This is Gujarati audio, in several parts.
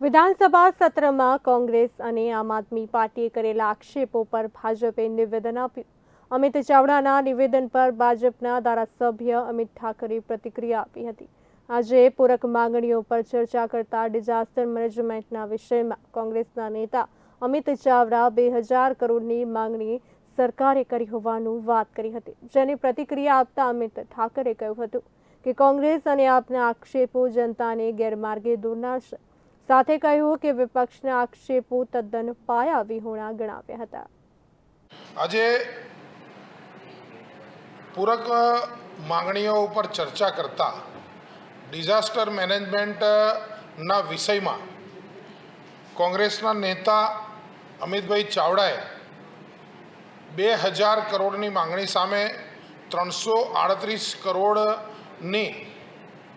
વિધાનસભા સત્રમાં કોંગ્રેસ અને આમ આદમી પાર્ટીએ કરેલા આક્ષેપો પર ભાજપે નિવેદન આપ્યું. અમિત ચાવડાના નિવેદન પર ભાજપના ધારાસભ્ય અમિત ઠાકરે પ્રતિક્રિયા આપી હતી. આજે પૂરક માંગણીઓ પર ચર્ચા કરતા ડિઝાસ્ટર મેનેજમેન્ટના વિષયમાં કોંગ્રેસના નેતા અમિત ચાવડા બે હજાર કરોડની માંગણી સરકારે કરી હોવાનું વાત કરી હતી. જેની પ્રતિક્રિયા આપતા અમિત ઠાકરે કહ્યું હતું કે કોંગ્રેસ અને આપના આક્ષેપો જનતાને ગેરમાર્ગે દોરનારશે સાથે કહ્યું કે વિપક્ષના આક્ષેપો તદ્દન પાયા વિહોણા ગણાવ્યા હતા. આજે પૂરક માંગણીઓ ઉપર ચર્ચા કરતા ડિઝાસ્ટર મેનેજમેન્ટના વિષયમાં કોંગ્રેસના નેતા અમિતભાઈ ચાવડાએ બે હજાર કરોડની માંગણી સામે ત્રણસો આડત્રીસ કરોડની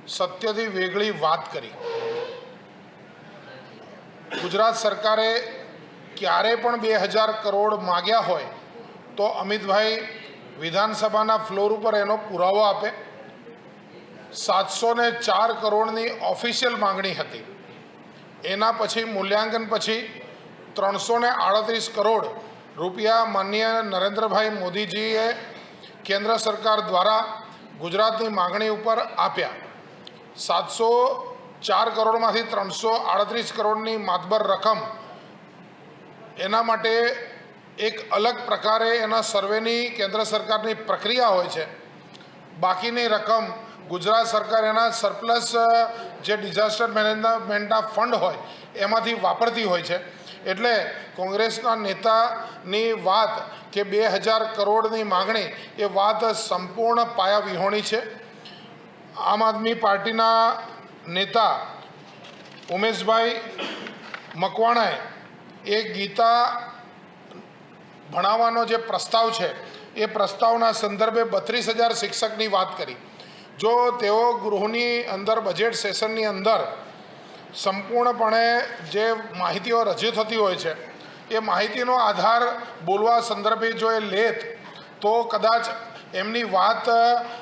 સત્યથી વેગળી વાત કરી. ગુજરાત સરકારે ક્યારે પણ બે હજાર કરોડ માગ્યા હોય તો અમિતભાઈ વિધાનસભાના ફ્લોર ઉપર એનો પુરાવો આપે. સાતસો ને ચાર કરોડની ઓફિશિયલ માંગણી હતી. એના પછી મૂલ્યાંકન પછી ત્રણસો ને આડત્રીસ કરોડ રૂપિયા માનનીય નરેન્દ્રભાઈ મોદીજીએ કેન્દ્ર સરકાર દ્વારા ગુજરાતની માગણી ઉપર આપ્યા. સાતસો ચાર કરોડમાંથી ત્રણસો આડત્રીસ કરોડની માતબર રકમ. એના માટે એક અલગ પ્રકારે એના સર્વેની કેન્દ્ર સરકારની પ્રક્રિયા હોય છે. બાકીની રકમ ગુજરાત સરકાર એના સરપ્લસ જે ડિઝાસ્ટર મેનેજમેન્ટના ફંડ હોય, એમાંથી વાપરતી હોય છે. એટલે કોંગ્રેસના નેતાની વાત કે બે હજાર કરોડની માગણી, એ વાત સંપૂર્ણ પાયા વિહોણી છે. આમ આદમી પાર્ટીના નેતા ઉમેશભાઈ મકવાણાએ એ ગીતા ભણાવવાનો જે પ્રસ્તાવ છે, એ પ્રસ્તાવના સંદર્ભે બત્રીસ હજાર શિક્ષકની વાત કરી. જો તેઓ ગૃહની અંદર બજેટ સેશનની અંદર સંપૂર્ણપણે જે માહિતીઓ રજૂ થતી હોય છે, એ માહિતીનો આધાર બોલવા સંદર્ભે જો એ લેત, તો કદાચ એમની વાત,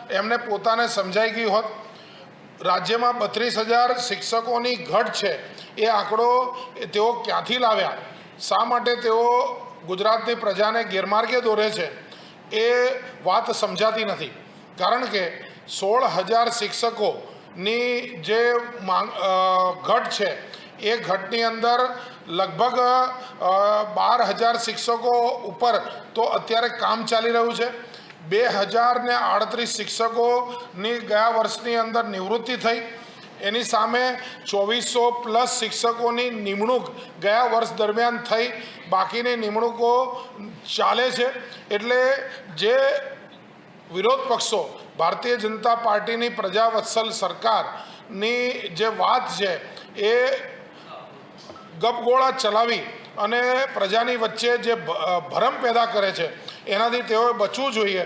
એમને પોતાને સમજાઈ ગઈ હોત રાજ્યમાં બત્રીસ હજાર શિક્ષકોની ઘટ છે. એ આંકડો તેઓ ક્યાંથી લાવ્યા? શા માટે તેઓ ગુજરાતની પ્રજાને ગેરમાર્ગે દોરે છે? એ વાત સમજાતી નથી. કારણ કે સોળ હજાર શિક્ષકોની જે માંગ ઘટ છે, એ ઘટની અંદર લગભગ બાર હજાર શિક્ષકો ઉપર તો અત્યારે કામ ચાલી રહ્યું છે. બે હજાર ને આડત્રીસ શિક્ષકોની ગયા વર્ષની અંદર નિવૃત્તિ થઈ. એની સામે ચોવીસો પ્લસ શિક્ષકોની નિમણૂક ગયા વર્ષ દરમિયાન થઈ. બાકીની નિમણૂકો ચાલે છે. એટલે જે વિરોધ પક્ષો, ભારતીય જનતા પાર્ટીની પ્રજાવત્સલ સરકારની જે વાત છે, એ ગપગોળા ચલાવી અને પ્રજાની વચ્ચે જે ભરમ પેદા કરે છે એનાથી તેઓએ બચવું જોઈએ.